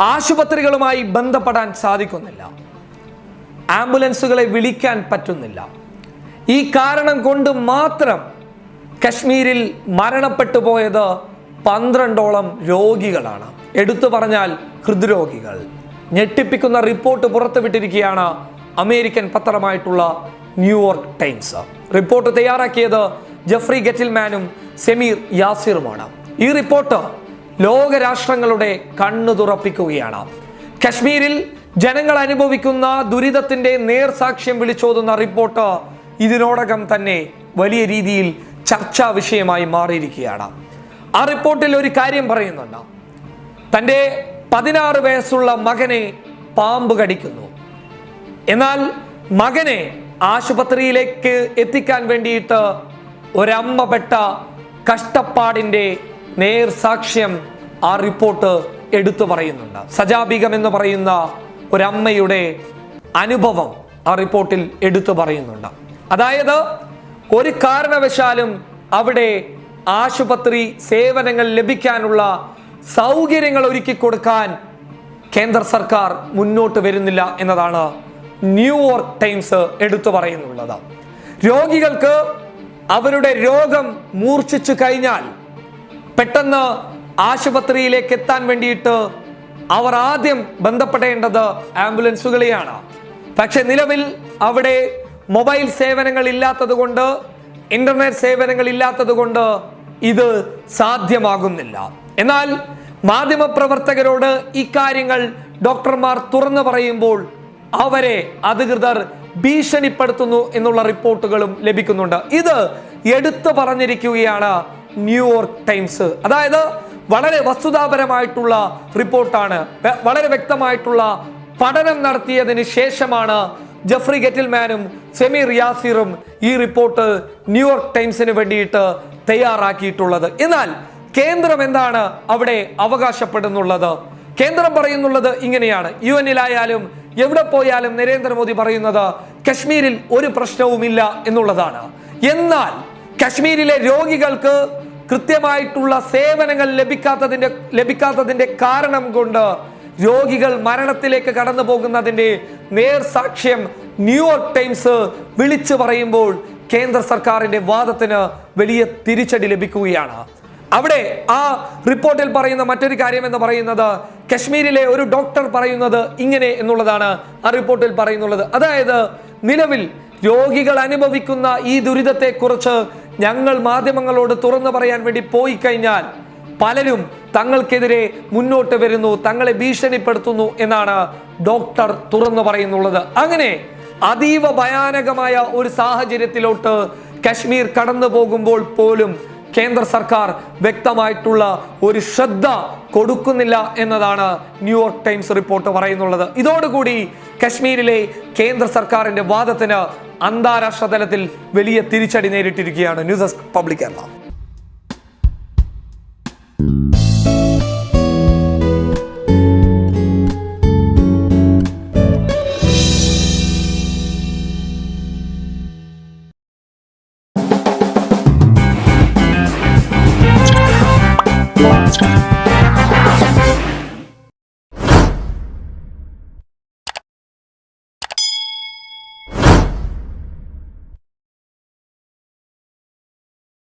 ആശുപത്രികളുമായി ബന്ധപ്പെടാൻ സാധിക്കുന്നില്ല. ആംബുലൻസുകളെ വിളിക്കാൻ പറ്റുന്നില്ല. ഈ കാരണം കൊണ്ട് മാത്രം കശ്മീരിൽ മരണപ്പെട്ടു പോയത് പന്ത്രണ്ടോളം രോഗികളാണ്. എടുത്തു പറഞ്ഞാൽ ഹൃദ്രോഗികൾ. ഞെട്ടിപ്പിക്കുന്ന റിപ്പോർട്ട് പുറത്തുവിട്ടിരിക്കുകയാണ് അമേരിക്കൻ പത്രമായിട്ടുള്ള ന്യൂയോർക്ക് ടൈംസ്. റിപ്പോർട്ട് തയ്യാറാക്കിയത് ജഫ്രി ഗറ്റിൽമാനും സെമീർ യാസിറുമാണ്. ഈ റിപ്പോർട്ട് ലോകരാഷ്ട്രങ്ങളുടെ കണ്ണു തുറപ്പിക്കുകയാണ്. കശ്മീരിൽ ജനങ്ങൾ അനുഭവിക്കുന്ന ദുരിതത്തിന്റെ നേർസാക്ഷ്യം വിളിച്ചോതുന്ന റിപ്പോർട്ട് ഇതിനോടകം തന്നെ വലിയ രീതിയിൽ ചർച്ചാ വിഷയമായി മാറിയിരിക്കുകയാണ്. ആ റിപ്പോർട്ടിൽ ഒരു കാര്യം പറയുന്നുണ്ട്. തന്റെ പതിനാറ് വയസ്സുള്ള മകനെ പാമ്പ് കടിക്കുന്നു. എന്നാൽ മകനെ ആശുപത്രിയിലേക്ക് എത്തിക്കാൻ വേണ്ടിയിട്ട് ഒരമ്മ പെട്ട കഷ്ടപ്പാടിന്റെ നേർസാക്ഷ്യം ആ റിപ്പോർട്ട് എടുത്തു പറയുന്നുണ്ട്. സജാബികം എന്ന് പറയുന്ന ഒരമ്മയുടെ അനുഭവം ആ റിപ്പോർട്ടിൽ എടുത്തു പറയുന്നുണ്ട്. അതായത് ഒരു കാരണവശാലും അവിടെ ആശുപത്രി സേവനങ്ങൾ ലഭിക്കാനുള്ള സൗകര്യങ്ങൾ ഒരുക്കി കൊടുക്കാൻ കേന്ദ്ര സർക്കാർ മുന്നോട്ട് വരുന്നില്ല എന്നതാണ് ന്യൂയോർക്ക് ടൈംസ് എടുത്തു പറയുന്നുള്ളത്. രോഗികൾക്ക് അവരുടെ രോഗം മൂർച്ഛിച്ചു കഴിഞ്ഞാൽ പെട്ടെന്ന് ആശുപത്രിയിലേക്ക് എത്താൻ വേണ്ടിയിട്ട് അവർ ആദ്യം ബന്ധപ്പെടേണ്ടത് ആംബുലൻസുകളെയാണ്. പക്ഷെ നിലവിൽ അവിടെ മൊബൈൽ സേവനങ്ങൾ ഇല്ലാത്തത് കൊണ്ട് ഇന്റർനെറ്റ് സേവനങ്ങൾ ഇല്ലാത്തത് കൊണ്ട് ഇത് സാധ്യമാകുന്നില്ല. എന്നാൽ മാധ്യമപ്രവർത്തകരോട് ഇക്കാര്യങ്ങൾ ഡോക്ടർമാർ തുറന്നു പറയുമ്പോൾ അവരെ അധികൃതർ ഭീഷണിപ്പെടുത്തുന്നു എന്നുള്ള റിപ്പോർട്ടുകളും ലഭിക്കുന്നുണ്ട്. ഇത് എടുത്തു പറഞ്ഞിരിക്കുകയാണ് ന്യൂയോർക്ക് ടൈംസ് അതായത് വളരെ വസ്തുതാപരമായിട്ടുള്ള റിപ്പോർട്ടാണ്. വളരെ വ്യക്തമായിട്ടുള്ള പഠനം നടത്തിയതിന് ശേഷമാണ് ജഫ്രി ഗെറ്റിൽമാനും സെമി റിയാസിറും ഈ റിപ്പോർട്ട് ന്യൂയോർക്ക് ടൈംസിന് വേണ്ടിയിട്ട് തയ്യാറാക്കിയിട്ടുള്ളത്. എന്നാൽ കേന്ദ്രം എന്താണ് അവിടെ അവകാശപ്പെടുന്നുള്ളത്? കേന്ദ്രം പറയുന്നുള്ളത് ഇങ്ങനെയാണ്. യു എന്നിലായാലും എവിടെ പോയാലും നരേന്ദ്രമോദി പറയുന്നത് കശ്മീരിൽ ഒരു പ്രശ്നവുമില്ല എന്നുള്ളതാണ്. എന്നാൽ കശ്മീരിലെ രോഗികൾക്ക് കൃത്യമായിട്ടുള്ള സേവനങ്ങൾ ലഭിക്കാത്തതിന്റെ ലഭിക്കാത്തതിന്റെ കാരണം കൊണ്ട് രോഗികൾ മരണത്തിലേക്ക് കടന്നു പോകുന്നതിന്റെ നേർസാക്ഷ്യം ന്യൂയോർക്ക് ടൈംസ് വിളിച്ചു പറയുമ്പോൾ കേന്ദ്ര സർക്കാരിന്റെ വാദത്തിന് വലിയ തിരിച്ചടി ലഭിക്കുകയാണ്. അവിടെ ആ റിപ്പോർട്ടിൽ പറയുന്ന മറ്റൊരു കാര്യം എന്ന് പറയുന്നത് കശ്മീരിലെ ഒരു ഡോക്ടർ പറയുന്നത് ഇങ്ങനെ എന്നുള്ളതാണ് ആ റിപ്പോർട്ടിൽ പറയുന്നുള്ളത്. അതായത് നിലവിൽ രോഗികൾ അനുഭവിക്കുന്ന ഈ ദുരിതത്തെക്കുറിച്ച് ഞങ്ങൾ മാധ്യമങ്ങളോട് തുറന്നു പറയാൻ വേണ്ടി പോയി കഴിഞ്ഞാൽ പലരും തങ്ങൾക്കെതിരെ മുന്നോട്ട് വരുന്നു തങ്ങളെ ഭീഷണിപ്പെടുത്തുന്നു എന്നാണ് ഡോക്ടർ തുറന്നു പറയുന്നുള്ളത്. അങ്ങനെ അതീവ ഭയാനകമായ ഒരു സാഹചര്യത്തിലോട്ട് കശ്മീർ കടന്നു പോകുമ്പോൾ പോലും കേന്ദ്ര സർക്കാർ വ്യക്തമായിട്ടുള്ള ഒരു ശ്രദ്ധ കൊടുക്കുന്നില്ല എന്നതാണ് ന്യൂയോർക്ക് ടൈംസ് റിപ്പോർട്ട് പറയുന്നുള്ളത്. ഇതോടുകൂടി കശ്മീരിലെ കേന്ദ്ര സർക്കാരിന്റെ വാദത്തിന് അന്താരാഷ്ട്ര തലത്തിൽ വലിയ തിരിച്ചടി നേരിട്ടിരിക്കുകയാണ് news desk public Kerala Monster.